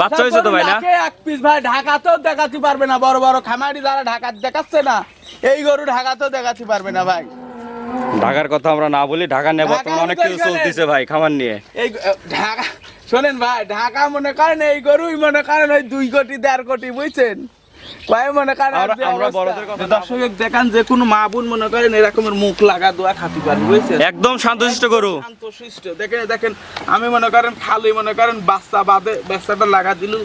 বাচ্চা হয়েছে তো ভাই না? এক পিস ভাই ঢাকাতেও দেখাতে পারবে না। বড় বড় খামারি যারা ঢাকা দেখাচ্ছে না এই গরু ঢাকাতেও দেখাতে পারবে না ভাই। ঢাকার কথা আমরা না বলি ঢাকা নিয়ে বর্তমানে অনেক কিছু চলতেছে ভাই খামার নিয়ে। এই ঢাকা শোনেন ভাই ঢাকা মনে করেন এই গরুই মনে করেন ওই দুই কোটি দেড় কোটি বুঝছেন? মনে দেখান যে কোনো মা বোন মনে করেন এরকমের মুখ লাগা দোয়া খাতি পারবে বুঝছেন? একদম শান্তশিষ্ট গরু। শান্তশিষ্ট। দেখেন দেখেন আমি মনে করেন খালি মনে করেন বাচ্চা বাদে বাচ্চাটা লাগা দিলু।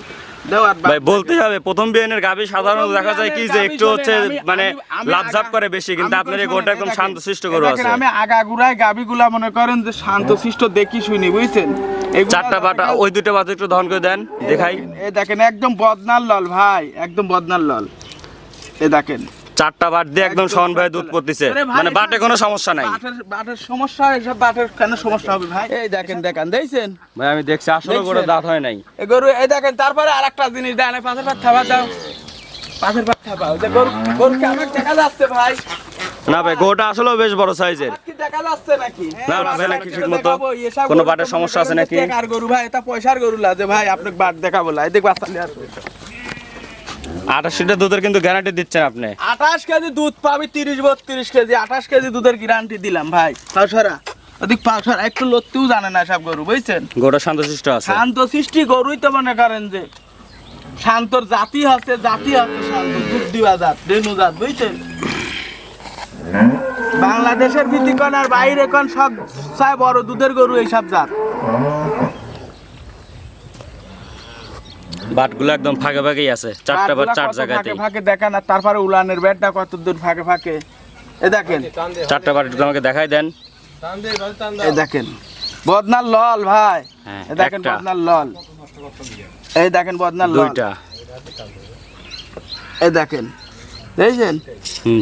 ভাই বলতে হবে প্রথম বিয়ানের গাবি সাধারণত দেখা যায় কি যে একটু হচ্ছে মানে লাভঝাপ করে বেশি কিন্তু আপনার এই গোটা একদম শান্তশিষ্ট গরু আছে। আমি আগাগুড়ায় গাবিগুলা মনে করেন যে শান্তশিষ্ট দেখি শুনি বুঝছেন? চারটা বাটা ওই দুটো বাজে একটু ধন করে দেন দেখাই। এ দেখেন একদম বদনার লল ভাই একদম বদনাল লল। এ দেখেন চারটা বাট দিয়ে একদম সন ভাই দুধ পড়তেছে মানে বাটে কোনো সমস্যা নাই। বাটের বাটের সমস্যা এসব বাটের কেন সমস্যা হবে ভাই? এই দেখেন দেখেন দেখছেন? ভাই আমি দেখছি আসলে গরু দাঁত হয় নাই। এ গরু এই দেখেন তারপরে আরেকটা জিনিস দেন এই পাথর পাত খাবার দাও। পাথর পাত খাবার যে গরু গরু কি আমার দেখা যাচ্ছে ভাই? না ভাই গোটা আসলেও বেশ বড় সাইজের। কি দেখা যাচ্ছে নাকি? না, না, নাকি ঠিক মতো? কোনো বাটের সমস্যা আছে নাকি? আর গরু ভাই? এটা পয়সার গরু লাগে ভাই আপনাকে বাট দেখাবো লাই দেখ বাচ্চা নিয়ে আসবে আঠাশ লিটার দুধের কিন্তু গ্যারান্টি দিচ্ছেন আপনি। আঠাশ কেজি দুধ পাবি তিরিশ বত্রিশ কেজি। আঠাশ কেজি দুধের গ্যারান্টি দিলাম ভাই। পাঁচশোরা ওদিক পাঁচশোরা একটু লড়তেও জানে না সব গরু বুঝছেন? শান্তশিষ্ট আছে। শান্ত সৃষ্টি গরুই তো মনে করেন যে শান্তর জাতি আছে জাতি আছে শান্ত। দুধ দিবা জাত রেণু জাত বুঝছেন? বাংলাদেশের ভিত্তিকন আর বাইরে কোন সব চাই বড় দুধের গরু এইসব জাত। বাটগুলো একদম ফাঁকে ফাঁকেই আছে চারটা বাট চার জায়গাতে ফাঁকে দেখেন আর তারপরে উলানের বেডটা কত দূর ফাঁকে ফাঁকে। এ দেখেন। চারটা আমাকে দেখাই দেন। এই দেখেন। বদনার লল ভাই। হ্যাঁ, দেখেন। বদনার লল। এই দেখেন বদনার লল। দুইটা। দেখেন।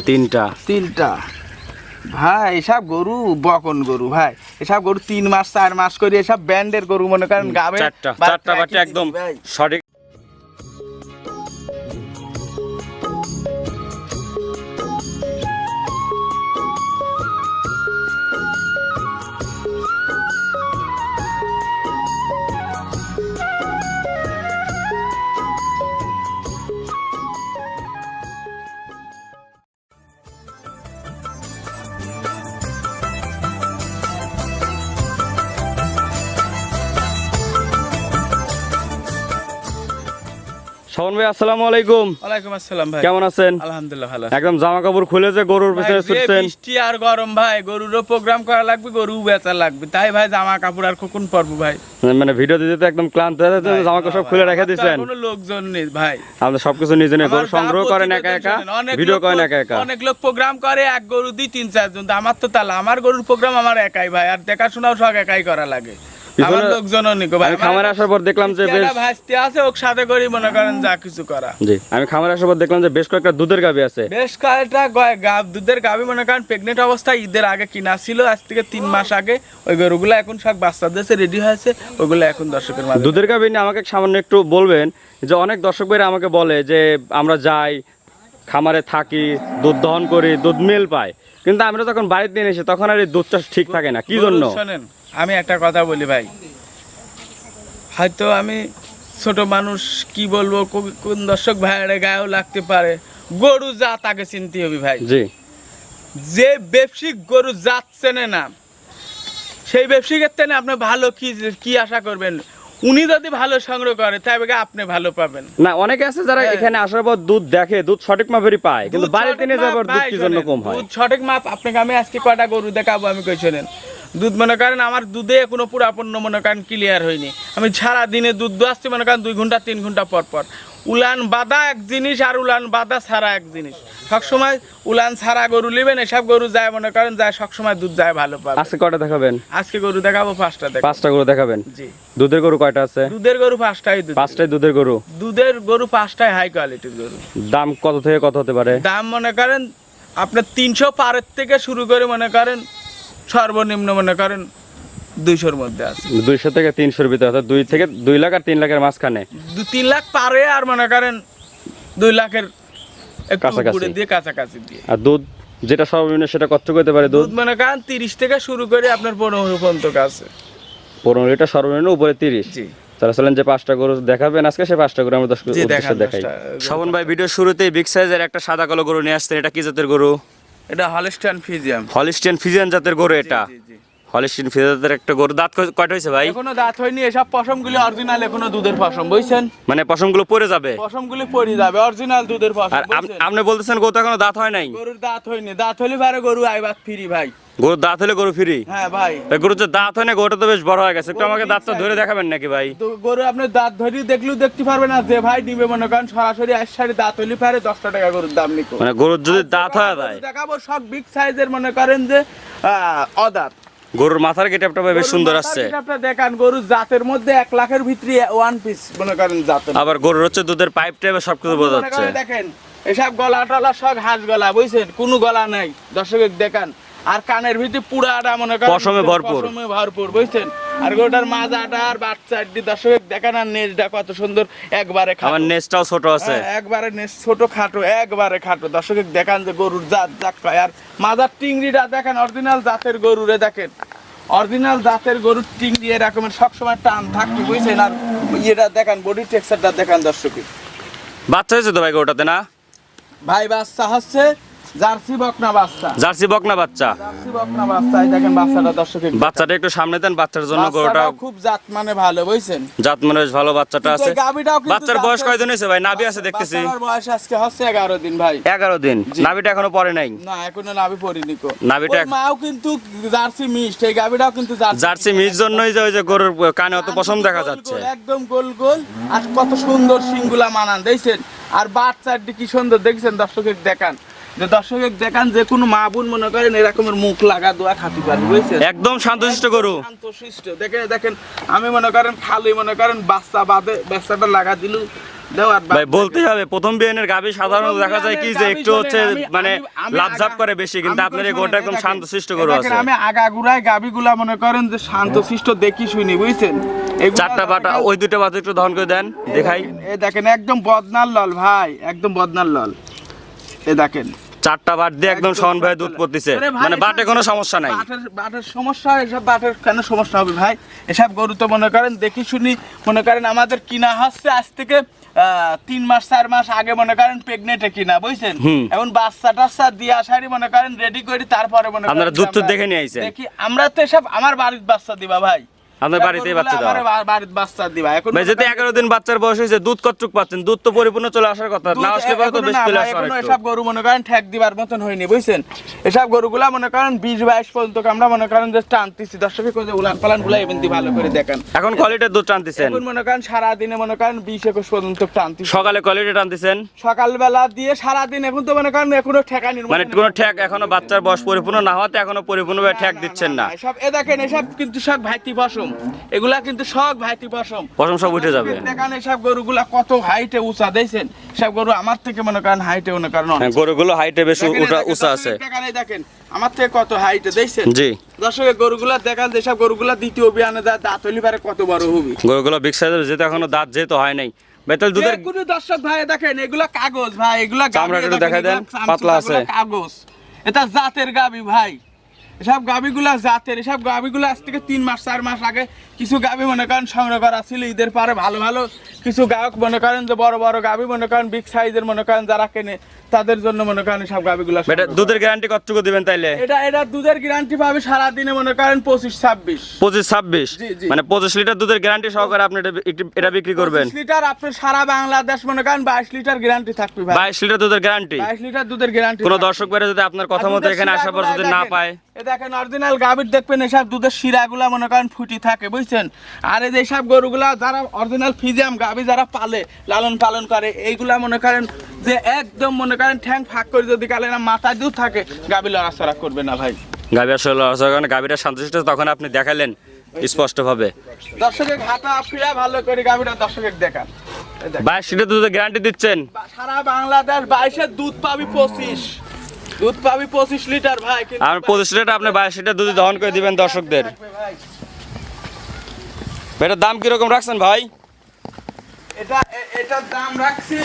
তিনটা। তিনটা। ভাই এসব গরু বকন গরু ভাই। এসব গরু তিন মাস চার মাস করে এসব ব্যান্ডের গরু মনে করেন গাবে চারটা। বা চারটা বাটে একদম সঠিক ভাই আসসালামু আলাইকুম। ওয়ালাইকুম আসসালাম ভাই। কেমন আছেন? আলহামদুলিল্লাহ ভালো একদম জামা কাপড় খুলে যে গরুর পিছনে ছুটছেন। বৃষ্টি আর গরম ভাই গরুরও প্রোগ্রাম করা লাগবে গরু বেচা লাগবে। তাই ভাই জামা কাপড় আর কখন পরবো ভাই? মানে ভিডিও দিতে তো একদম ক্লান্ত হয়ে যাচ্ছে জামা কাপড় সব খুলে রেখে আমার তো আর দিয়েছেন কোনো লোকজন নেই ভাই। আপনি সবকিছু নিজে নিয়ে গরু আমার সংগ্রহ করেন একা একা অনেক ভিডিও করেন একা একা। অনেক লোক প্রোগ্রাম করে এক গরু দিই তিন চারজন আমার তো তাহলে আমার গরুর প্রোগ্রাম আমার একাই ভাই আর দেখাশোনাও সব একাই করা লাগে। আমার লোকজনও নিকো আমি খামারে আসার পর দেখলাম যে বেশ ভাসতে আছে ওক সাথে করি মনে করেন যা কিছু করা। জি আমি খামারে আসার পর দেখলাম যে বেশ কয়েকটা দুধের গাবি আছে। বেশ কয়েকটা গয়- দুধের গাভি মনে করেন প্রেগনেন্ট অবস্থায় ঈদের আগে কিনা ছিল আজ থেকে তিন মাস আগে। ওই গরুগুলো এখন সব বাচ্চা দিয়েছে রেডি হয়েছে ওগুলো এখন দর্শকের মাঝে। দুধের গাবি নিয়ে আমাকে সামান্য একটু বলবেন যে অনেক দর্শক ভাইরা আমাকে বলে যে আমরা যাই খামারে থাকি দুধ দহন করি দুধ মিল পাই কিন্তু আমরা যখন বাড়িতে নিয়ে এসে তখন আর এই দুধটা ঠিক থাকে না। কি জন্য? শোনেন আমি একটা কথা বলি ভাই। হয়তো আমি ছোট মানুষ কি বলব কোন দর্শক ভাইয়ের গায়েও লাগতে পারে। গরু যা তাকে চিনতে হবে ভাই। যে ব্যবসায়িক গরু যাচ্ছে না সেই ব্যবসায়িকের থেকে আপনি ভালো কি কি আশা করবেন? উনি যদি ভালো সংগ্রহ করে তবে আপনি ভালো পাবেন। না অনেকে আছে যারা হ্যাঁ। এখানে আসার পর দুধ দেখে দুধ সঠিক মাপেরই পায় কিন্তু বাড়িতে নিয়ে মাপ দুধ কি জন্য কম হয়? দুধ সঠিক মাপ আপনাকে আমি আজকে কয়টা গরু দেখাবো আমি কই শোনেন? দুধ মনে করেন আমার দুধে কোনো পুরাপূর্ণ মনে করেন ক্লিয়ার হয়নি। আমি সারা দিনে দুধ দোয়াচ্ছি মনে করেন দুই ঘণ্টা তিন ঘণ্টা পর পর। উলান বাদা এক জিনিস আর উলান বাদা ছাড়া এক জিনিস। সবসময় উলান ছাড়া গরু নেবেন এসব গরু যায় মনে করেন যায় সবসময় দুধ যায় ভালো পাবে। আজকে কয়টা দেখাবেন? আজকে গরু দেখাবো পাঁচটা দেখ পাঁচটা গরু দেখাবেন? জি। দুধের গরু কয়টা আছে? দুধের গরু পাঁচটাই দুধ পাঁচটাই দুধের গরু? দুধের গরু পাঁচটাই হাই কোয়ালিটির গরু। দাম কত থেকে কত হতে পারে? দাম মনে করেন আপনার তিনশো পারের থেকে শুরু করে মনে করেন সর্বনিম্ন মনে করেন দুইশোর মধ্যে আছে। দুইশো থেকে তিনশোর ভিতরে অর্থাৎ দুই থেকে দুই লাখ আর তিন লাখের মাঝখানে। দু তিন লাখ পারে আর মনে করেন দুই লাখের কাছাকাছি। দিয়ে কাছাকাছি দিয়ে। আর দুধ যেটা সর্বনিম্ন সেটা কত করতে পারে দুধ? দুধ তিরিশ থেকে শুরু করে আপনার পনেরো পর্যন্ত আছে পনেরো লিটার সর্বনিম্ন উপরে তিরিশ। জি। তারা চলেন যে পাঁচটা গরু দেখাবেন আজকে সে পাঁচটা গরু আমরা দেখাই। ভাই ভিডিও শুরুতেই বিগ সাইজের একটা সাদা কালো গরু নিয়ে আসছেন এটা কি জাতের গরু? এটা হলস্টাইন ফিজিয়াম হলিস্টান ফিজিয়ান জাতের গরু এটা। জি, জি। হলিস্টিয়ান ফিজিয়ান জাতের একটা গরু। দাঁত কয়- কয়টা হয়েছে ভাই? এখনও দাঁত হয়নি এসব পশমগুলো অরিজিনাল এখনও দুধের পশম বুঝছেন? মানে পশমগুলো পড়ে যাবে? পশমগুলো পড়ে যাবে অরিজিনাল দুধের পশম আর আপনি বলতেছেন গরু তো এখনও দাঁত হয় নাই? গরুর দাঁত হয়নি। দাঁত হলে পারে গরু আইবাত ফ্রি ভাই। গরুর দাঁত হলে গরু ফ্রি? হ্যাঁ ভাই। গরুর যে দাঁত হয় না গরুটা তো বেশ বড় হয়ে গেছে। একটু আমাকে দাঁতটা ধরে দেখাবেন নাকি ভাই? তো গরু আপনি দাঁত ধরি দেখলেও দেখতে পারবেন না যে ভাই নিবে মনে করেন সরাসরি আশারি দাঁত হলে পারে দশটা টাকা গরুর দাম নিকো মানে গরুর যদি দাঁত হয়ে যায় দেখাবো সব বিগ সাইজের মনে করেন যে অদাঁত। গরুর মাথার গেটআপটা বেশ সুন্দর আসছে। আপনি দেখান গরুর জাতের মধ্যে এক লাখের ভিতরে ওয়ান পিস মনে করেন জাতের আবার গরুর হচ্ছে দুধের পাইপ টাইপে সবকিছু বোঝা যাচ্ছে। দেখেন এসব গলা টলা সব হাঁস গলা বুঝছেন? কোনো গলা নাই। দর্শক দেখান আর কানের ভিতরে পুরাটা মনে করেন পশমে ভরপুর। পশমে ভরপুর বুঝছেন? আর গোটার মাজাটা আর বাচ্চা দর্শকের দেখেন আর নেজটা কত সুন্দর একবারে খাটো। আমার নেসটাও ছোট আছে। হ্যাঁ, একবারে নেস ছোট খাটো একবারে খাটো। দর্শকের দেখান যে গরুর জাত জাত কয়। আর মাজার টিংড়িটা দেখেন অরিজিনাল জাতের গরুরে দেখেন। অরিজিনাল জাতের গরুর টিংড়ি এরকমের সবসময় টান থাকবে বুঝছেন? আর ইয়েটা দেখেন বডি টেক্সচারটা দেখেন দর্শকের বাচ্চা হয়েছে তো ভাই গরুটাতে না? ভাই বাচ্চা হচ্ছে জার্সি বকনা বাচ্চা। জার্সি বকনা বাচ্চা। জার্সি বকনা বাচ্চা এই দেখেন বাচ্চাটা একটু সামনে দেন বাচ্চার জন্য গরুটা খুব জাত মানে ভালো বুঝছেন? জাত মানে বেশ ভালো বাচ্চাটা আছে। বাচ্চার বয়স কয়দিন হয়েছে ভাই? নাভি আছে দেখতেছি। বয়স আজকে হচ্ছে এগারো দিন ভাই। এগারো দিন। জি। নাভিটা এখনও নাই? না এখনও নাভি পড়িনি কো। নাভিটা মাও কিন্তু জার্সি মিষ্ট এই গাভীটাও কিন্তু জার্সি জার্সি জন্যই যে ওই যে গরুর কানে অত পছন্দ দেখা যাচ্ছে। একদম গোল গোল। আর কত সুন্দর সিংগুলা মানান দেখছেন? আর বাচ্চাটি কি সুন্দর দেখছেন? দর্শকের দেখান। যে দর্শকের দেখান যে কোনো মা বোন মনে করেন এরকমের মুখ লাগা দোয়া খাতি পারে বুঝছেন? একদম শান্তশিষ্ট গরু। শান্তশিষ্ট। দেখে দেখেন আমি মনে করেন খালি মনে করেন বাচ্চা বাদে বাচ্চাটা লাগা দিলু ভাই বলতেই হবে প্রথম বিয়ানের গাভী সাধারণত দেখা যায় কি যে একটু হচ্ছে মানে লাভঝাপ করে বেশি কিন্তু আপনার এই গরুটা একদম শান্তশিষ্ট গরু আছে। আমি আগাগুড়ায় গাবিগুলা মনে করেন যে শান্তশিষ্ট দেখি শুনি বুঝছেন? চারটা বাটা ওই দুটো বাটা একটু দহন করে দেন দেখাই। এই দেখেন একদম বদনার লল ভাই একদম বদনার লল। এ দেখেন চারটা বাট দিয়ে একদম ভাই দুধ পড়তেছে। মানে বাটে কোনো সমস্যা নাই। বাটের বাটের সমস্যা এসব বাটের কেন সমস্যা হবে ভাই? এসব গরু তো মনে করেন দেখি শুনি মনে করেন আমাদের কিনা হচ্ছে আজ থেকে আহ, তিন মাস চার মাস আগে মনে করেন প্রেগনেন্টে কিনা বুঝছেন? এখন বাচ্চা টাচ্চা দিয়ে আসারই মনে করেন রেডি করি তারপরে মনে করেন দুধ আমরা দেখে নিয়ে আইছেন? দেখি আমরা তো এসব আমার বাড়ির বাচ্চা দিবা ভাই। আপনার বাড়িতেই বাচ্চা দেওয়া। আমার বাচ্চা দিবা। এখন যেতে এগারো দিন বাচ্চার বয়স হয়েছে দুধ কতটুক পাচ্ছেন? দুধ তো পরিপূর্ণ চলে আসার কথা। না আসলে পরে তো বেশ চলে আসার এসব গরু মনে করেন ঠেক দিবার মতন হয়নি বুঝছেন? এসব গরুগুলা মনে করেন বিশ বাইশ পর্যন্ত আমরা মনে করেন যে টানতেছি। উলান পালানগুলা এমনি ভালো করে দেখেন। এখন কোয়ালিটির দুধ টানতেছেন? এখন মনে করেন সারা দিনে মনে করেন বিশ একুশ পর্যন্ত টানতেছি। সকালে কোয়ালিটি টানতেছেন? সকালবেলা দিয়ে সারা দিন এখন তো মনে করেন এখনও ঠেকানির মানে কোনো ঠেক এখনও বাচ্চার বয়স পরিপূর্ণ না হওয়াতে এখনও পরিপূর্ণভাবে ঠেক দিচ্ছেন না এসব এ দেখেন এসব কিন্তু সব ভাইতি পশম। এগুলা কিন্তু সব ভাইতি পশম। পশম সব উঠে যাবে। দেখেন এসব গরুগুলা কত হাইটে উঁচা সব গরু আমার থেকে মনে করেন হাইটে মনে করেন হ্যাঁ, গরুগুলো হাইটে বেশ দেখেন, উঠা উঁচা আছে। দেখেন, আমার থেকে কত হাইটে জি। দর্শকের গরুগুলা দেখান যেসব গরুগুলা দ্বিতীয় বিয়ানে দাঁত পারে কত বড় হবি। গরুগুলো বিগ সাইজের যেহেতু এখনও দাঁত যেহেতু হয় নাই। তাহলে দুধের কোনো দর্শক ভাই দেখেন এগুলা কাগজ ভাই এগুলা চামড়াটা একটু দেন, পাতলা আছে। কাগজ। এটা জাতের গাবি ভাই। এসব গাবিগুলা জাতের এসব গাবিগুলো আজ থেকে তিন মাস চার মাস আগে কিছু গাবি মনে করেন সংগ্রহ করা ছিল ঈদের পারে ভালো ভালো কিছু গায়ক মনে করেন যে বড় বড় গাবি মনে করেন বিগ সাইজের মনে করেন যারা কেনে তাদের জন্য মনে করেন সব গাবিগুলা এটা দুধের গ্যারান্টি কতটুকু দিবেন তাইলে? এটা এটা দুধের গ্যারান্টি পাবে সারা দিনে মনে করেন পঁচিশ ছাব্বিশ। পঁচিশ ছাব্বিশ? জি, জি। মানে পঁচিশ লিটার দুধের গ্যারান্টি সহকারে আপনি এটা বিক্রি- করবেন? লিটার আপনার সারা বাংলাদেশ মনে করেন বাইশ লিটার গ্যারান্টি থাকবে ভাই। বাইশ লিটার দুধের গ্যারান্টি বাইশ লিটার দুধের গ্যারান্টি কোনো দর্শক বেড়ে যদি আপনার কথা মতো এখানে আসার পর যদি না পায় এ দেখেন অরিজিনাল গাভীর দেখবেন এসব দুধের শিরাগুলা মনে করেন ফুটি থাকে বুঝছেন? আর এই যে সব গরুগুলা যারা অরিজিনাল ফিজিয়াম গাভী যারা পালে লালন পালন করে এইগুলা মনে করেন যে একদম মনে করেন ঠ্যাং ফাঁক করে যদি কালে না মাথায় দুধ থাকে গাভী লড়াচড়া করবে না ভাই। গাভী আসলে কারণে গাভীটা শান্তশিষ্ট তখন আপনি দেখালেন স্পষ্ট ভাবে দর্শকের হাতা ফিরা ভালো করে গাভীটা দর্শকের দেখান। বাইশ লিটার দুধের গ্যারান্টি দিচ্ছেন। সারা বাংলাদেশ বাইশের দুধ পাবি পঁচিশ। দুধ পাবি পঁচিশ লিটার ভাই আর পঁচিশ লিটার আপনি বাইশ লিটার দুধ দহন করে দিবেন দর্শকদের। এটার দাম কীরকম রাখছেন ভাই? এটা এটার দাম রাখছি।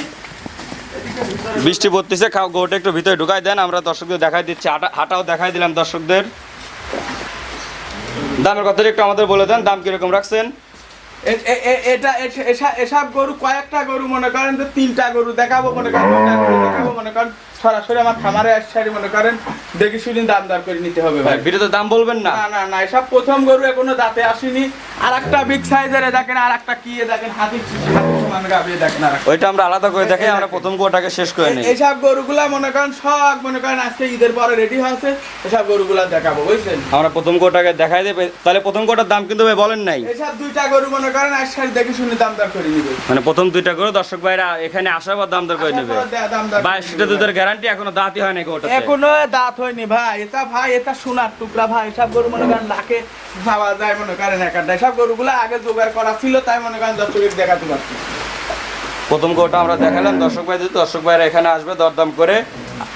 বৃষ্টি পড়তেছে খাও গোটা একটু ভিতরে ঢুকাই দেন আমরা দর্শকদের দেখাই দিচ্ছি হাটা- হাটাও দেখাই দিলাম দর্শকদের। দামের কথা একটু আমাদের বলে দেন দাম কীরকম রাখছেন? এটা এসব গরু কয়েকটা গরু মনে করেন যে তিনটা গরু দেখাবো মনে করেন গরু দেখাবো মনে করেন। সরাসরি আমার খামারে মনে করেন দেখি শুনি দাম দর করে নিতে হবে ভাই। ভিডিওতে দাম বলবেন না। না না না এসব প্রথম গরু এখনও দাঁতে আসেনি। আর একটা বিগ সাইজের দেখেন আর একটা কি দেখেন হাতি সমান গাবে দেখেন আর ওইটা আমরা আলাদা করে দেখে আমরা প্রথম গোটাকে শেষ করে নিই। এইসব গরুগুলা মনে করেন সব মনে করেন আজকে ঈদের পরে রেডি হয়েছে এসব গরুগুলা দেখাবো বুঝছেন? আমরা প্রথম গোটাকে দেখাই দেবে তাহলে প্রথম গোটার দাম কিন্তু ভাই বলেন নাই। এসব দুইটা গরু মনে করেন আসছে দেখি শুনি দাম দর করে নিবে। মানে প্রথম দুইটা করে দর্শক ভাইরা এখানে আসার পর দাম দর করে নেবে। বাইশ লিটার দুধের গ্যারান্টি এখনও দাঁতই হয় নাকি ওটাতে এখনও দাঁত হয়নি ভাই। এটা ভাই এটা সোনার টুকরা ভাই। সব গরু মনে করেন লাখে পাওয়া যায় মনে করেন একটা সব গরুগুলো আগে জোগাড় করা ছিল তাই মনে করেন দর্শকের দেখাতে পারছি। প্রথম গোটা আমরা দেখালাম দর্শক ভাই যদি দর্শক ভাইরা এখানে আসবে দরদাম করে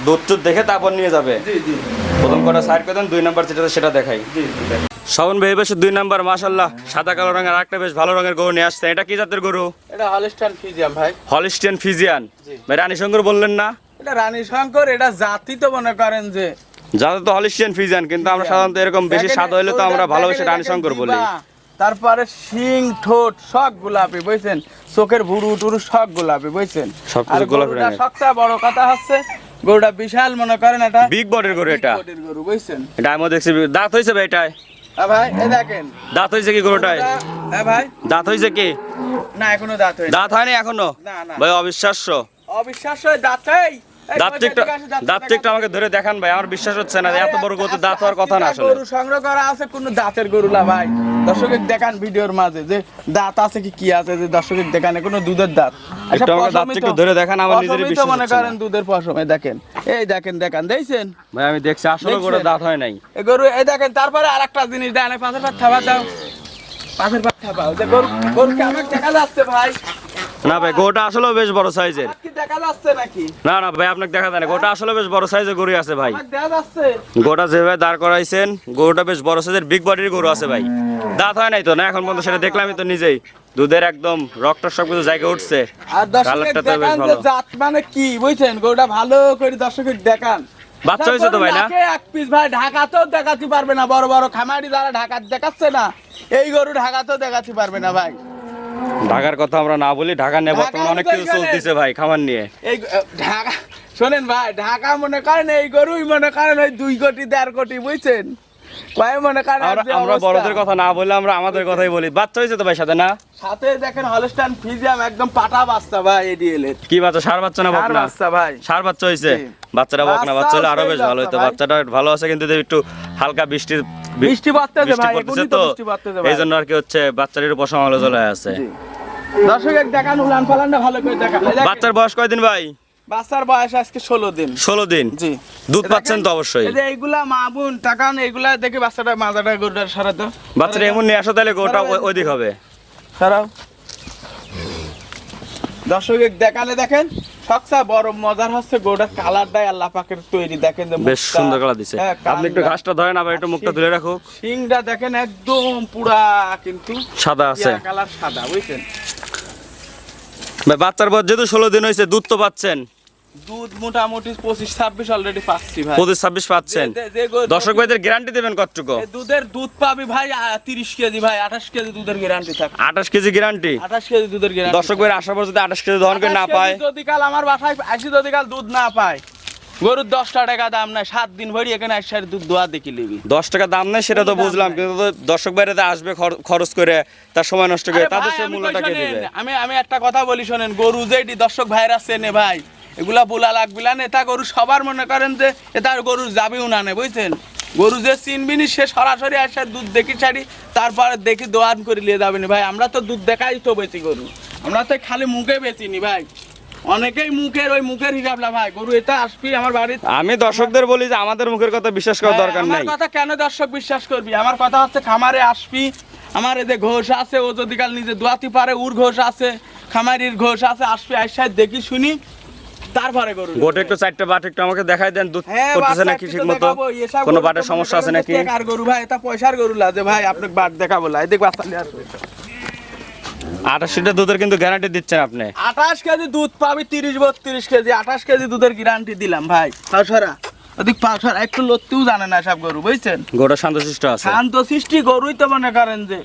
দুধ টুধ দেখে তারপর নিয়ে যাবে। জি জি। প্রথম কোটা সাইড করে দেন দুই নাম্বার যেটা সেটা দেখাই। জি জি শ্রাবণ ভাই বেশ দুই নাম্বার মাশাল্লাহ সাদা কালো রঙের একটা বেশ ভালো রঙের গরু নিয়ে আসছে। এটা কি জাতের গরু? এটা হলস্টাইন ফিজিয়ান ভাই। হলিস্টিয়ান ফিজিয়ান জি। ভাই রানী শঙ্কর বললেন না? এটা রানী শঙ্কর এটা জাতি তো মনে করেন যে যাতে তো হলিস্টিয়ান কিন্তু আমরা সাধারণত এরকম বেশি স্বাদ হইলে তো আমরা ভালোবেসে রানী শঙ্কর বলি। তারপরে শিং ঠোঁট সব গোলাপি বুঝছেন? চোখের ভুরু টুরু সব গোলাপি বুঝছেন? আর গরুটা সবচেয়ে বড় কথা হচ্ছে গরুটা বিশাল মনে করেন এটা। বিগ বডির গরু এটা। গরু বুঝছেন? এটা আমি দেখছি দাঁত হয়েছে ভাই এটায়। হ্যাঁ ভাই এই দেখেন। দাঁত হয়েছে কি গরুটায়? হ্যাঁ ভাই। দাঁত হয়েছে কি? না এখনও দাঁত হয়নি। দাঁত হয়নি এখনও? না, না। ভাই অবিশ্বাস্য। অবিশ্বাস্য দাঁত দেখান। আমাকে ধরে দেখান ভাই আমার বিশ্বাস হচ্ছে না এত বড় গরু দাঁত হওয়ার কথা না আসলে। গরু সংগ্রহ করা আছে কোন দাঁতের গরু না ভাই। দর্শকের দেখান ভিডিওর মাঝে যে দাঁত আছে কি কি আছে যে দর্শকের দেখানে কোনো দুধের দাঁত। একটু আমাকে দাঁতটা ধরে দেখান, আমার নিজেরই বিশ্বাস মনে করেন দুধের পশমে দেখেন। এই দেখেন দেখান দেখছেন? ভাই আমি দেখছি আসলে গরু দাঁত হয় নাই। এই গরু এই দেখেন তারপরে আরেকটা জিনিস দেন এই পাথর পাত দাও। পাথর পাত থাবাও গরু গরুকে আমার দেখা যাচ্ছে ভাই। না ভাই গরুটা আসলেও বেশ বড় সাইজের। দেখা যাচ্ছে নাকি? না না ভাই আপনাকে দেখা যায় না। গরুটা আসলে বেশ বড় সাইজের গরু আছে ভাই। গরুটা যেভাবে দাঁড় করাইছেন গরুটা বেশ বড় সাইজের বিগ বডির গরু আছে ভাই। দাঁত হয় নাই তো? না এখন পর্যন্ত সেটা দেখলামই তো নিজেই। দুধের একদম রক্ত সব কিছু জায়গায় উঠছে। আর দেখান যে জাত মানে কি বুঝছেন? গরুটা ভালো করে দর্শকের দেখান। বাচ্চা হয়েছে তো ভাই না? এক পিস ভাই ঢাকাতেও দেখাতে পারবে না। বড় বড় খামারি যারা ঢাকা দেখাচ্ছে না এই গরু ঢাকাতেও দেখাতে পারবে না ভাই। ঢাকার কথা আমরা না বলি ঢাকা নিয়ে বর্তমানে অনেক কিছু চলতেছে ভাই খামার নিয়ে। এই ঢাকা শোনেন ভাই ঢাকা মনে করেন এই গরুই মনে করেন ওই দুই কোটি দেড় কোটি বুঝছেন? আমরা। বড়দের কথা না বলে আমরা আমাদের কথাই বলি। বাচ্চা হয়েছে তো ভাই সাথে না? সাথে দেখেন হলস্টান ফিজিয়াম একদম পাটা বাচ্চা ভাই এডিএল এর কি বাচ্চা? সার বাচ্চা না বকনা বাচ্চা ভাই। সার বাচ্চা হয়েছে। বাচ্চাটা বকনা বাচ্চা হলে আরও বেশ ভালো হতো বাচ্চাটা ভালো আছে কিন্তু একটু হালকা বৃষ্টি বৃষ্টি পড়তেছে ভাই, এখনই তো বৃষ্টি পড়তেছে ভাই। এইজন্য আর কি হচ্ছে বাচ্চাটির উপর সমালোচনা আছে। দর্শক এক দেখান উলান পালানটা ভালো করে দেখান। বাচ্চার বয়স কয়দিন ভাই? বাচ্চার বয়স আজকে ষোলো দিন। ষোলো দিন? জি। দুধ পাচ্ছেন তো অবশ্যই। এইগুলা মা বোন টাকান এইগুলা দেখে বাচ্চাটা মাজাটা গরুটা সারাতো। বাচ্চাটা এমন নিয়ে আসো তাহলে গোটা ওই দিক হবে। সারাও। দর্শকের দেখালে দেখেন সবচেয়ে বড় মজার হচ্ছে গোটা কালারটা আল্লাহ পাকের তৈরি। দেখেন যে বেশ সুন্দর কালার দিছে। হ্যাঁ, আপনি একটু ঘাসটা ধরেন আবার একটু মুখটা ধুয়ে রাখুক। সিংটা দেখেন একদম পুরা কিন্তু সাদা আছে। কালার সাদা বুঝছেন? ভাই বাচ্চার বয়স যেহেতু ষোলো দিন হয়েছে দুধ তো পাচ্ছেন। দুধ মোটামুটি পঁচিশ ছাব্বিশ অলরেডি পাচ্ছি ভাই। পঁচিশ ছাব্বিশ পাচ্ছেন। দর্শক ভাইদের গ্যারান্টি দেবেন কতটুকু? দুধের দুধ পাবি ভাই তিরিশ কেজি ভাই আঠাশ কেজি দুধের গ্যারান্টি থাকে আঠাশ কেজি গ্যারান্টি আঠাশ কেজি দুধের গ্যারান্টি দর্শক ভাইয়ের পর যদি আঠাশ কেজি দহন করে না পায় যদি কাল আমার বাসায় আসি যদি কাল দুধ না পায় গরুর দশটা টাকা দাম নাই সাত দিন ভরি এখানে দুধ দোয়া দেখি লিবি দশ টাকা দাম নেই সেটা তো বুঝলাম। কিন্তু দর্শক বাইরে আসবে খরচ করে তার সময় নষ্ট করে তাদের সে মূল্যটা কই কে শোনেন, দিবে? আমি আমি একটা কথা বলি শোনেন গরু যেটি দর্শক ভাইরা চেনে ভাই এগুলা বোলা লাগবিলা না। এটা গরু সবার মনে করেন যে এটা গরু যাবেও না বুঝছেন? গরু যে চিনবিনি সে সরাসরি আসে দুধ দেখি ছাড়ি তারপরে দেখি দোয়ান করে নিয়ে যাবে ভাই আমরা তো দুধ দেখাই তো বেশি গরু। আমরা তো খালি মুখে বেচিনি ভাই। অনেকেই মুখের ওই মুখের হিসাব না ভাই। গরু এটা আসবি আমার বাড়িতে। আমি দর্শকদের বলি যে আমাদের মুখের কথা বিশ্বাস করার দরকার আমার নাই। কথা কেন দর্শক বিশ্বাস করবি? আমার কথা হচ্ছে খামারে আসবি। আমার এদের ঘোষ আছে ও যদি কাল নিজে দোয়াতি পারে উর ঘোষ আছে খামারির ঘোষ আছে আসবি আইসাই দেখি শুনি। তারপরে গরু গোটে একটু চারটে বাট একটু আমাকে দেখাই দেন দুধ হ্যাঁ, করতেছে নাকি ঠিক মতো কোনো বাটের সমস্যা আছে নাকি? টেকার গরু ভাই এটা পয়সার গরু লাগে ভাই আপনাকে বাট দেখাবো লাই দেখ বাচ্চা নিয়ে আসবে। আঠাশ লিটার দুধের কিন্তু গ্যারান্টি দিচ্ছেন আপনি। আঠাশ কেজি দুধ পাবি তিরিশ বত্রিশ কেজি। আঠাশ কেজি দুধের গ্যারান্টি দিলাম ভাই। পাঁচশোরা ওদিক পাঁচশোরা একটু লড়তেও জানে না সব গরু বুঝছেন? গোটা শান্তশিষ্ট আছে। শান্ত সৃষ্টি গরুই তো মনে করেন যে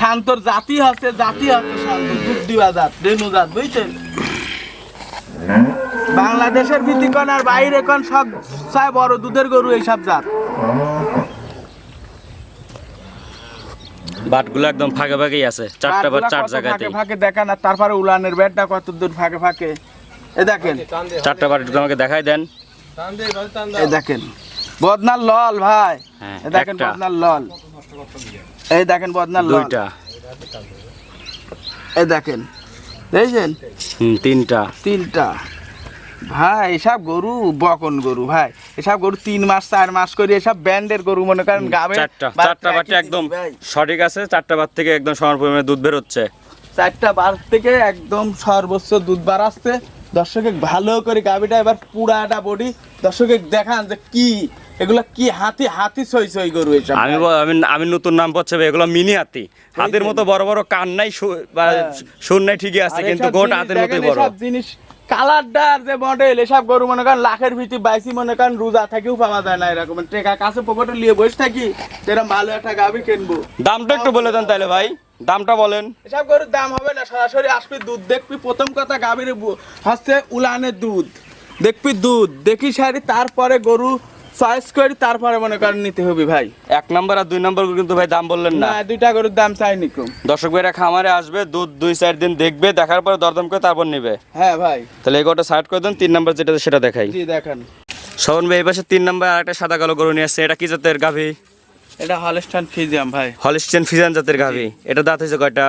শান্তর জাতি হচ্ছে জাতি হচ্ছে শান্ত দুধ দিবা জাত রেণু জাত বুঝছেন? বাংলাদেশের ভিত্তিকন আর বাইরে কোন সব চাই বড় দুধের গরু এইসব জাত। বাটগুলো একদম ফাঁকে ফাঁকেই আছে চারটা বার বাটগুলা চার জায়গাতে ফাঁকে দেখান আর তারপরে উলানের বেডটা কত দূর ফাঁকে ফাঁকে। এ দেখেন। চারটা বার একটু আমাকে দেখাই দেন। এই দেখেন। বদনার লল ভাই। হ্যাঁ, এই দেখেন। বদনার লল। এই দেখেন বদনার লল। দুইটা। এই দেখেন। দেখছেন? তিনটা। তিনটা। ভাই এসব গরু বকন গরু ভাই। এসব গরু তিন মাস চার মাস করে এসব ব্যান্ডের গরু মনে করেন গাবে চারটা। চারটা বারটা একদম সঠিক আছে চারটা বার থেকে একদম সমান পরিমাণে দুধ বেরোচ্ছে। চারটা বার থেকে একদম সর্বোচ্চ দুধ বার আসছে। দর্শকে ভালো করে গাবিটা এবার পুরাটা বডি। দর্শকে দেখান যে কি এগুলা কি হাতি? হাতি সই সই গরু এসব। আমি আমি আমি নতুন নাম পাচ্ছে এগুলো মিনি হাতি। হাতের মতো বড় বড় কান নাই হ্যাঁ। সুর নাই ঠিকই আছে কিন্তু গোট হাতের দেখেন, বড়। জিনিস কালারটা যে মডেল এসব গরু মনে করেন লাখের বাইসি মনে করেন রোজা থেকেও পাওয়া যায় না এরকম। টেকা কাছে পকেটে নিয়ে বসে থাকি ভালো একটা গাবি কিনবো। দামটা একটু বলে দেন তাহলে ভাই দামটা বলেন। এসব গরুর দাম হবে না সরাসরি আসবি দুধ দেখবি প্রথম কথা গাভীর হচ্ছে উলানের দুধ। দেখবি দুধ দেখি সারি তারপরে গরু চয়েস করি তারপরে মনে করেন নিতে হবে ভাই। এক নাম্বার আর দুই নাম্বার কিন্তু ভাই দাম বললেন না। দুইটা গরুর দাম চাইনি কম দর্শক ভাইরা খামারে আসবে দুধ দুই চার দিন দেখবে দেখার পরে দরদাম করে তারপর নিবে। হ্যাঁ ভাই। তাহলে এই গোটা সাইড করে দেন তিন নাম্বার যেটা সেটা দেখাই। জি দেখেন। শোভন ভাই এই পাশে তিন নাম্বার আর একটা সাদা কালো গরু নিয়ে আসছে এটা কি জাতের গাভী? এটা হলস্টান ফিজিয়াম ভাই। হলিস্টিয়ান ফিজান জাতের গাভী। এটা দাঁত হয়েছে কয়টা?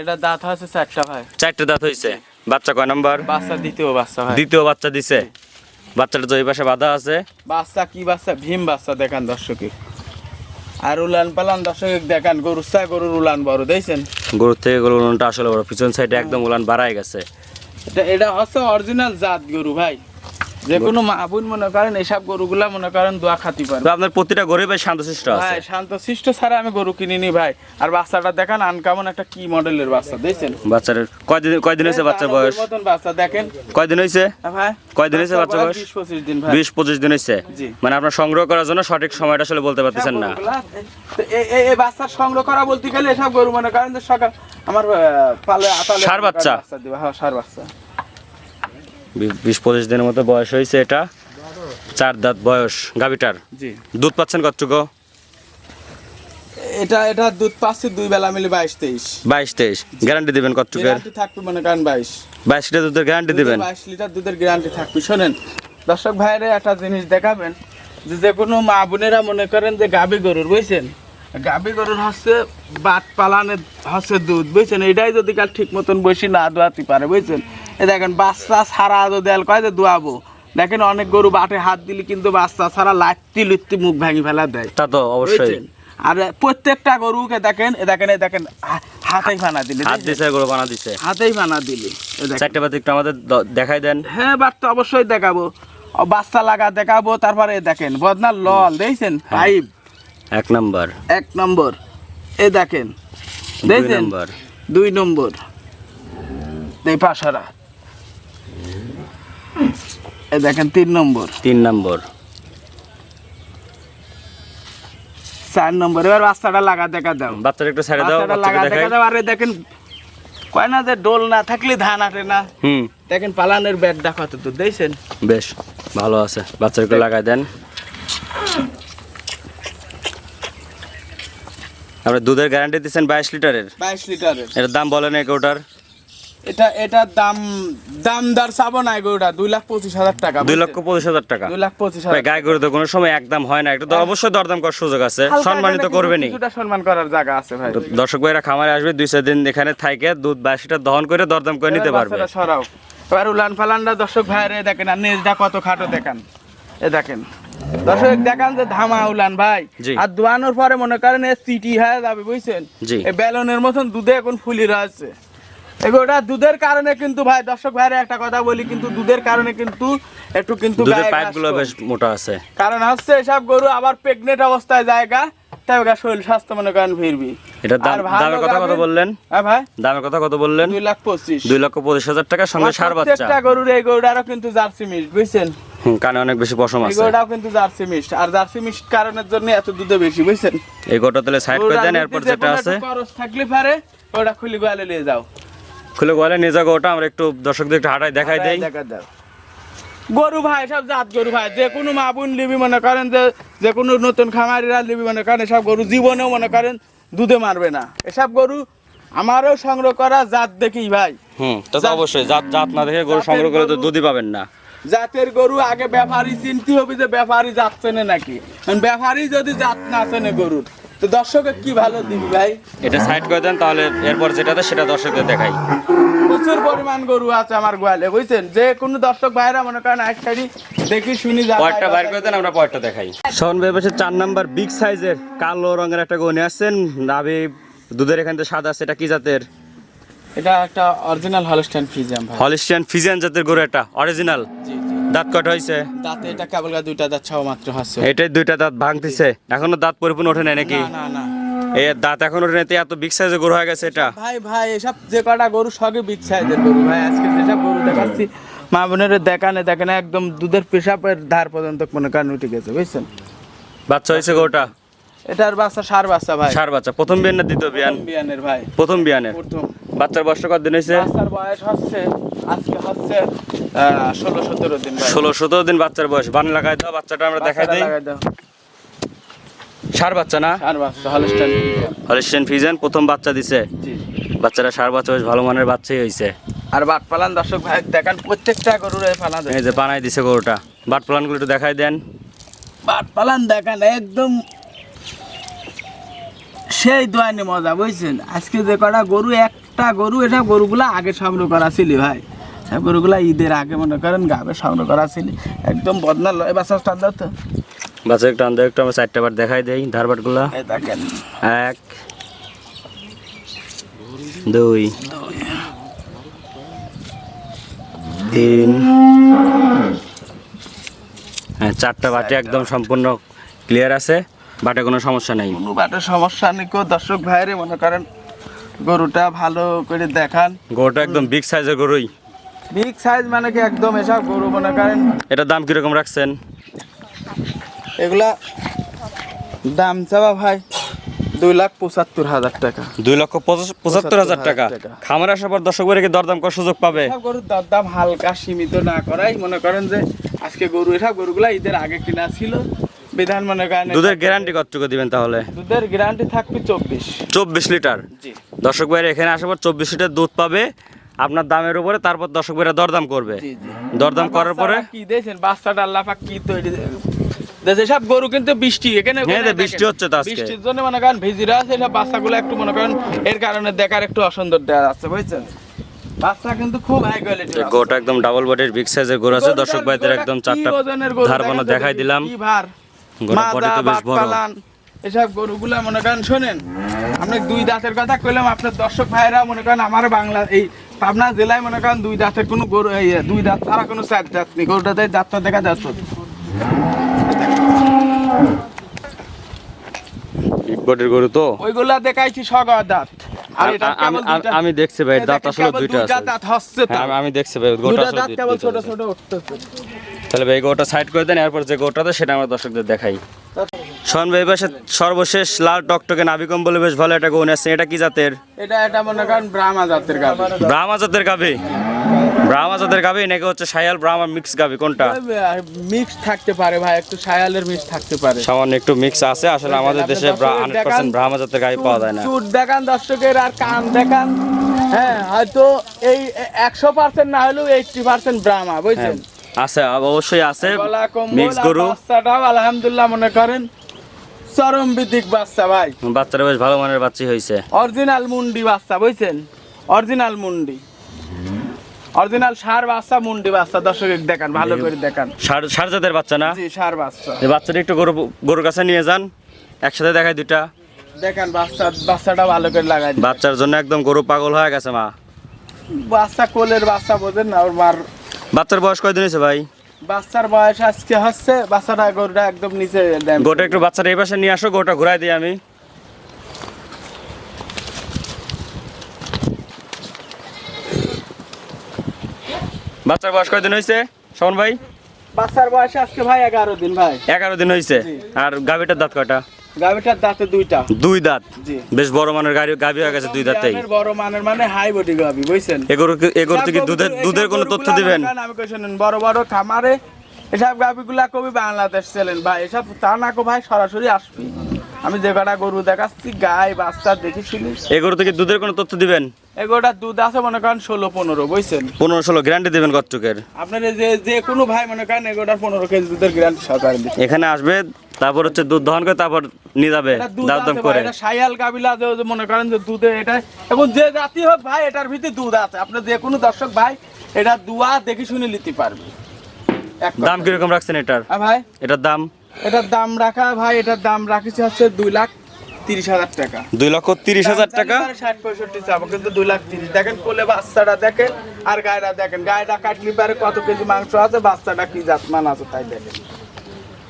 এটা দাঁত হচ্ছে চারটা ভাই। চারটে দাঁত হয়েছে। বাচ্চা কয় নাম্বার? বাচ্চা দ্বিতীয় বাচ্চা ভাই। দ্বিতীয় বাচ্চা দিছে। বাচ্চাটা তো এই পাশে বাধা আছে। বাচ্চা কি বাচ্চা? ভীম বাচ্চা দেখান দর্শকে আর উলান পালান দর্শকে দেখান গরু চা গরুর উলান বড় দেখছেন? গরুর থেকে গরুর উলানটা আসলে বড়। পিছন সাইডে একদম উলান বাড়ায় গেছে। এটা এটা হচ্ছে অরিজিনাল জাত গরু ভাই। যে কোনো মা বোন মনে করেন এসব গরুগুলা মনে করেন দোয়া খাতি তো আপনার প্রতিটা গরিব ভাই শান্তশিষ্ট আছে? ভাই ছাড়া আমি গরু কিনিনি ভাই। আর বাচ্চাটা দেখান আনকামন একটা কি মডেলের বাচ্চা দেখছেন? বাচ্চার কয়দিন কয়দিন হয়েছে বাচ্চার বয়স? মতন বাচ্চা দেখেন। কয়দিন হয়েছে? হ্যাঁ ভাই কয়দিন হয়েছে বাচ্চা বয়স? বিশ পঁচিশ দিন ভাই। বিশ পঁচিশ দিন হয়েছে। মানে আপনার সংগ্রহ করার জন্য সঠিক সময়টা আসলে বলতে পারতেছেন না। তো এই- এই- বাচ্চার সংগ্রহ করা বলতে গেলে এসব গরু মনে করেন যে সকাল আমার পালে আতালে ষাঁড় বাচ্চা? দিবে। হ্যাঁ সার বাচ্চা। বিশ পঁচিশ দিনের মতো বয়স হয়েছে এটা। চার দাঁত বয়স। গাভিটার? জি। দুধ পাচ্ছেন কতটুকু? এটা এটা দুধ পাচ্ছি দুই বেলা মিলে বাইশ তেইশ। বাইশ তেইশ। গ্যারান্টি দিবেন গ্যারান্টি থাকবে মনে করেন বাইশ। বাইশ লিটার দুধের গ্যারান্টি দিবেন? বাইশ লিটার দুধের গ্যারান্টি থাকবে। শোনেন দর্শক ভাইরে একটা জিনিস দেখাবেন যে যে কোনো মা বোনেরা মনে করেন যে গাবি গরুর বুঝছেন? গাবি গরুর হচ্ছে বাট পালানের হচ্ছে দুধ বুঝছেন? এটাই যদি কাল ঠিক মতন বসি না দোয়াতে পারে বুঝছেন? দেখেন বাচ্চা ছাড়া যদি আল কয় যে দোয়াবো। দেখেন অনেক গরু বাটে হাত দিলে কিন্তু বাচ্চা ছাড়া লাত্তি লুত্তি মুখ ভাঙি ফেলা দেয়। তা তো অবশ্যই। আর প্রত্যেকটা গরুকে দেখেন এ দেখেন এ দেখেন হাতেই ফানা দিলে হাত দিছে গরু বানা দিছে। হাতেই ফানা দিলে চারটে বাতি একটু আমাদের দেখাই দেন। হ্যাঁ বাচ্চা অবশ্যই দেখাবো। বাচ্চা লাগা দেখাবো তারপরে দেখেন বদনার লল দেখছেন? পাইপ। এক নাম্বার। এক নম্বর। এ দেখেন দুই দেখছেন? নাম্বার। দুই নম্বর। এই পাশারা। এ দেখেন তিন নম্বর। তিন নাম্বার। চার নম্বর। এবার বাচ্চাটা লাগা দেখা দাও। বাচ্চাটা একটু ছেড়ে দাও লাগা দেখা দাও। আরে দেখেন কয় না যে ডোল না থাকলে ধান আটে না। হুম। দেখেন পালানের ব্যাট দেখা তো বেশ ভালো আছে। বাচ্চার একটু লাগাই দেন। আপনি দুধের গ্যারান্টি দিচ্ছেন বাইশ লিটারের? বাইশ লিটারের। এটার দাম বলেন এক ওটার? এটা এটার দাম দাম দর চাবো না গরুটা দুই লাখ পঁচিশ হাজার টাকা দুই লক্ষ পঁচিশ হাজার টাকা। দুই লাখ পঁচিশ হাজার গায়ে গরু তো কোনো সময় একদম হয় না এটা তো অবশ্যই দরদাম করার সুযোগ আছে সম্মানিত এখানে করবেনই কিছুটা সম্মান করার জায়গা আছে ভাই। দর্শক ভাইরা খামারে আসবে দুই চার দিন এখানে থাইকে দুধ বাইশটা দহন করে দরদাম করে নিতে পারবে। সরাও। এবার উলান ফালানটা দর্শক ভাইরে দেখেন আর নেজটা কত খাটো দেখেন। এ দেখেন। দর্শক দেখান যে ধামা উলান ভাই। আর দোয়ানোর পরে মনে করেন সিটি হয়ে যাবে বুঝছেন? বেলনের মতন দুধে এখন ফুলি রয়েছে। এগুলোটা দুধের কারণে কিন্তু ভাই দর্শক ভাইরে একটা কথা বলি কিন্তু দুধের কারণে কিন্তু একটু কিন্তু দুধের। বেশ মোটা আছে। কারণ হচ্ছে এসব গরু আবার প্রেগনেন্ট অবস্থায় জায়গা তাই ওটা শরীর স্বাস্থ্য মনে করেন ফিরবি। এটার দাম দামের কথা কত বললেন? হ্যাঁ ভাই? দামের কথা কত বললেন? দুই লাখ পঁচিশ। দুই লক্ষ পঁচিশ হাজার টাকার সঙ্গে সার বাচ্চা। প্রত্যেকটা গরুর এই গরুটারও কিন্তু জার্সি মিট বুঝছেন? কানে অনেক বেশি পশম আছে। গরুটাও কিন্তু জার্সি মিষ্ট আর জার্সি মিষ্ট কারণের জন্য এত দুধে বেশি বুঝছেন? এই গোটা তাহলে সাইড করে দেন এরপর যেটা আছে। খরচ থাকলে পারে ওটা খুলি গোয়ালে নিয়ে যাও। খুলে গলে নিয়ে যাব ওটা আমরা একটু দর্শকদের একটু হাঁটাই দেখাই দেই। দেখা দাও গরু ভাই সব জাত গরু ভাই যে কোনো মা বোন লিবি মনে করেন যে যে কোনো নতুন খামারিরা লিবি মনে করেন এসব গরু জীবনেও মনে করেন দুধে মারবে না। এসব গরু আমারও সংগ্রহ করা জাত দেখি ভাই। হুম তা তো অবশ্যই জাত জাত না দেখে গরু সংগ্রহ করে তো দুধই পাবেন না। জাতের গরু আগে ব্যাপারী চিনতে হবে যে ব্যাপারী জাত চেনে নাকি। ব্যাপারী যদি জাত না চেনে গরুর তো দর্শকে কি ভালো দিবি ভাই? এটা সাইড করে দেন তাহলে এরপর যেটাতে সেটা দর্শকদের দেখাই। প্রচুর পরিমাণ গরু আছে আমার গোয়ালে বুঝছেন? যে কোনো দর্শক ভাইরা মনে করেন এক সাইডি দেখি শুনি যা পয়েন্টটা বাইর করে দেন আমরা পয়েন্টটা দেখাই। শোন ভাই চার নাম্বার বিগ সাইজের কালো রঙের একটা গনে আসছেন নাভি দুধের এখান থেকে সাদা আছে এটা কি জাতের? এটা একটা অরিজিনাল হলস্টাইন ফ্রিজিয়াম ভাই। হলিস্টিয়ান ফিজিয়ান জাতের গরু এটা অরিজিনাল জি। দাঁত কট হয়েছে দাঁতে এটা কেবল দুইটা দাঁত ছাও মাত্র হচ্ছে এটাই দুইটা দাঁত ভাঙতিছে। এখনও দাঁত পরিপূর্ণ ওঠে নাই নাকি? না না। এই দাঁত এখন ওঠে নাই এত বিগ সাইজের গরু হয়ে গেছে এটা। ভাই ভাই এসব যে কটা গরু সবই বিগ সাইজের গরু। ভাই আজকে যেসব গরু দেখাচ্ছি মা বোনের দেখানে দেখানে একদম দুধের পেশাবের ধার পর্যন্ত মনে করেন উঠে গেছে বুঝছেন? বাচ্চা হয়েছে গরুটা? এটার বাচ্চা সার বাচ্চা ভাই। সার বাচ্চা। প্রথম বিয়ান না দ্বিতীয় বিয়ান? বিয়ানের ভাই। প্রথম বিয়ানের? প্রথম। বাচ্চার বয়স কত দিন হয়েছে? বাচ্চার বয়স হচ্ছে আজকে হচ্ছে ষোলো সতেরো দিন ষোলো সতেরো দিন বাচ্চার বয়স। বান লাগাই দাও বাচ্চাটা আমরা দেখাই দিই। সার বাচ্চা না? সার বাচ্চা হলস্টাইন হলিস্টিয়ান ফিজিয়ান প্রথম বাচ্চা দিছে। বাচ্চারা সার বাচ্চা বেশ ভালো মানের বাচ্চাই হয়েছে আর বাট পালান দর্শক ভাই দেখান প্রত্যেকটা গরুর এই পালা এই যে বানাই দিছে গরুটা। বাট প্লানগুলো একটু দেখাই দেন। বাট পালান দেখান একদম সেই দোয়ানি মজা বুঝছেন? আজকে যে কটা গরু একটা গরু এসব গরুগুলা আগে সংগ্রহ করা ছিল ভাই। সব গরুগুলা ঈদের আগে মনে করেন গাবে সংগ্রহ করা ছিল। একদম বদনা লয় বাচ্চা স্টার দাও তো। বাচ্চা একটু আন্দা একটু আমরা চারটা বার দেখাই দেই ধারবাটগুলা দেখেন। এক দুই তিন। হ্যাঁ চারটা বাটি একদম সম্পূর্ণ ক্লিয়ার আছে বাটে কোনো সমস্যা নেই। কোনো বাটের সমস্যা নেই কেউ দর্শক ভাইরে মনে করেন গরুটা ভালো করে দেখান। গরুটা একদম বিগ সাইজের গরুই। বিগ সাইজ মানে কি একদম এসব গরু মনে করেন? এটার দাম কীরকম রাখছেন? এগুলা দাম চাওয়া ভাই দুই লাখ পঁচাত্তর হাজার টাকা। দুই লক্ষ পঁচাত্তর হাজার টাকা। খামারে আসার পর দর্শক বাড়িকে দরদাম করার সুযোগ পাবে? গরুর দরদাম হালকা সীমিত না করাই। মনে করেন যে আজকে গরু এসব গরুগুলা ঈদের আগে কিনা ছিল। বিধান মনে করেন দুধের গ্যারান্টি কতটুকু দিবেন তাহলে? দুধের গ্যারান্টি থাকবে চব্বিশ। চব্বিশ লিটার? জি। দর্শক ভাইরা এখানে আসার পর চব্বিশ লিটার দুধ পাবে আপনার দামের উপরে তারপর দর্শক ভাইরা দরদাম করবে। দরদাম করার পরে কি দিয়েছেন? বাচ্চাটা আল্লাহ পাক কি তৈরি দেশে সব গরু কিন্তু বৃষ্টি এখানে হ্যাঁ, বৃষ্টি হচ্ছে তো আজকে। বৃষ্টির জন্য মনে করেন ভিজিরা আছে সব বাচ্চাগুলো একটু মনে করেন এর কারণে দেখার একটু অসুন্দর দেওয়া যাচ্ছে বুঝছেন? বাচ্চা কিন্তু খুব হাই কোয়ালিটি গোটা একদম ডাবল বডির বিগ সাইজের গরু আছে। দর্শক ভাইদের একদম চারটা ধারবানো দেখাই দিলাম। কি ভার? মাদা, এসব গরুগুলা মনে করেন শোনেন আপনি দুই দাঁতের কথা কইলাম আপনার দর্শক ভাইরা মনে করেন আমার বাংলা এই পাবনা জেলায় মনে করেন দুই দাঁতের কোনো গরু দুই দাঁত ছাড়া কোনো চার দাঁত নেই। গরুটাতে দাঁতটা দেখা যাচ্ছে। বডির গরু তো? ওইগুলা দেখাইছি সগর দাঁত। আর এটা আ- আমি দেখছি ভাই দাঁত আসলে দুইটা দাঁত হচ্ছে হ্যাঁ আমি- আমি দেখছি ভাই গোটা দাঁত কেবল ছোট ছোট উঠতেছে। তাহলে ভাই গোটা সাইড করে দেন এরপর যে গোটাতে সেটা আমরা দর্শকদের দেখাই। শোন ভাই পাশে সর্বশেষ লাল টকটকে নাভি কম্বলে বেশ ভালো একটা গৌন আছে এটা কি জাতের? এটা এটা মনে করেন ব্রাহ্মা জাতের গাভী। ব্রাহ্মা জাতের গাভি? ব্রাহ্মা জাতের গাভি নাকি হচ্ছে সায়াল ব্রাহ্মা মিক্স গাভি? কোনটা? মিক্স থাকতে পারে ভাই একটু সায়ালের মিক্স থাকতে পারে। সামান্য একটু মিক্স আছে আসলে আমাদের দেশে দর্শকের হান্ড্রেড দেখান, পার্সেন্ট ব্রাহ্মা জাতের গাভি পাওয়া যায় না। চুট দেখান দর্শকের আর কান দেখান। হ্যাঁ হয়তো এই একশো পার্সেন্ট না হলেও এইটটি পার্সেন্ট ব্রাহ্মা বুঝছেন? আছে অবশ্যই আছে। মিক্স গরু। বাচ্চাটাও আলহামদুলিল্লাহ মনে করেন চরম বিদিক বাচ্চা ভাই। বাচ্চারা বেশ ভালো মানের বাচ্চা হয়েছে অরিজিনাল মুন্ডি বাচ্চা বুঝছেন? অরিজিনাল মুন্ডি। অরিজিনাল সার বাচ্চা মুন্ডি বাচ্চা। দর্শক দেখান ভালো করে দেখান। সার সার জাতের বাচ্চা না? জি সার বাচ্চা। এই বাচ্চাটা একটু গরু গরুর কাছে নিয়ে যান। একসাথে দেখাই দুইটা। দেখান বাচ্চা বাচ্চাটা ভালো করে লাগাই। বাচ্চার জন্য একদম গরু পাগল হয়ে গেছে মা। বাচ্চা কোলের বাচ্চা বোঝেন না ওর মার বাচ্চার বয়স কয়দিন হয়েছে ভাই? বাচ্চার বয়স আজকে হচ্ছে বাচ্চাটা গরুটা একদম নিচে গোটা একটু বাচ্চাটা এই পাশে নিয়ে আসো গোটা ঘুরাই দিই আমি। বাচ্চার বয়স কয়দিন হয়েছে? শোন ভাই? বাচ্চার বয়স আজকে ভাই এগারো দিন ভাই। এগারো দিন হয়েছে। আর গাভিটার দাঁত কয়টা? গাভিটার দাঁতে দুইটা। দুই দাঁত? বেশ বড় মানের গাড়ি গাভি হয়ে গেছে দুই দাঁতেই। বড় মানের মানে হাই বডি গাভি বুঝছেন? এগুলো এগুলো থেকে দুধের দুধের কোনো তথ্য দিবেন? আমি কই শুনুন, বড় বড় খামারে এসব গাভিগুলা কবি বাংলাদেশ চলেন ভাই এসব তা না কো ভাই সরাসরি আসবি। আমি যে কটা গরু দেখাচ্ছি গাই বাচ্চা দেখি শুনি গরু থেকে দুধের কোনো তথ্য দিবেন? এগুলোটা দুধ আছে মনে করেন ষোলো পনেরো বুঝছেন? পনেরো ষোলো গ্যারান্টি দিবেন কতটুকের আপনার যে যে কোনো ভাই মনে করেন এগুলোটার পনেরো কেজি দুধের গ্যারান্টি সরকার এখানে আসবে তারপর হচ্ছে দুধ দহন করে তারপর নিয়ে যাবে দাম দাম করে। এটা সাইয়াল কাবিলা যে মনে করেন যে দুধে এটা এখন যে জাতি হোক ভাই এটার ভিতরে দুধ আছে। আপনি যে কোনো দর্শক ভাই এটা দুয়া দেখে শুনে নিতে পারবে। দাম কীরকম রাখছেন এটার? হ্যাঁ ভাই। এটার দাম? এটার দাম রাখা ভাই এটার দাম রাখিছে হচ্ছে দুই লাখ তিরিশ হাজার টাকা। দুই লক্ষ তিরিশ হাজার টাকা? ষাট পঁয়ষট্টি চাবো কিন্তু দুই লাখ তিরিশ। দেখেন কোলে বাচ্চাটা দেখেন আর গায়েটা দেখেন। গায়েটা কাটলি পারে কত কেজি মাংস আছে বাচ্চাটা কি জাতমান আছে তাই দেখেন।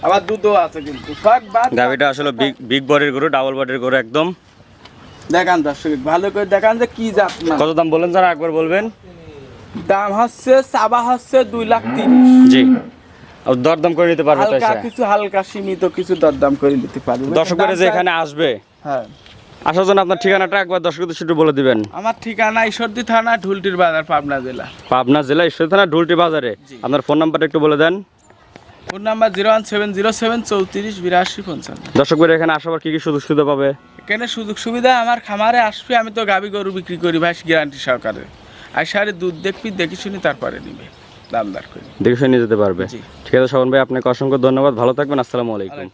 আবার দুধও আছে কিন্তু। সব বাদ গাভিটা আসলে বিগ বিগ বডির গরু ডাবল বডির গরু একদম। দেখান দর্শক ভালো করে দেখান যে কি জাতমান। কত দাম বলেন যারা একবার বলবেন। দাম হচ্ছে চাবা হচ্ছে দুই লাখ তিরিশ। জি। দরদাম করে নিতে পারবে হালকা কিছু হালকা সীমিত কিছু দরদাম করে নিতে পারবে। দর্শকেরা যে এখানে আসবে হ্যাঁ। আসার জন্য আপনার ঠিকানাটা একবার দর্শকদের শুধু বলে দিবেন। আমার ঠিকানা ঈশ্বরদী থানা ঢুলটির বাজার পাবনা জেলা। পাবনা জেলা থানা ঢুলটি বাজারে। আপনার ফোন নাম্বারটা একটু বলে দেন। Phone number zero one seven zero seven চৌত্রিশ বিরাশি পঞ্চান্ন। দর্শকদের এখানে আসার কি কি সুযোগ সুবিধা পাবে? এখানে সুযোগ সুবিধা আমার খামারে আসবে আমি তো গাবি গরু বিক্রি করি ভাই গ্যারান্টি সহকারে। আর সারে দুধ দেখবি দেখি শুনি তারপরে নিবে। করে। দেখে শুনে যেতে পারবে। ঠিক আছে শোভন ভাই আপনাকে অসংখ্য ধন্যবাদ। ভালো থাকবেন আসসালামু আলাইকুম।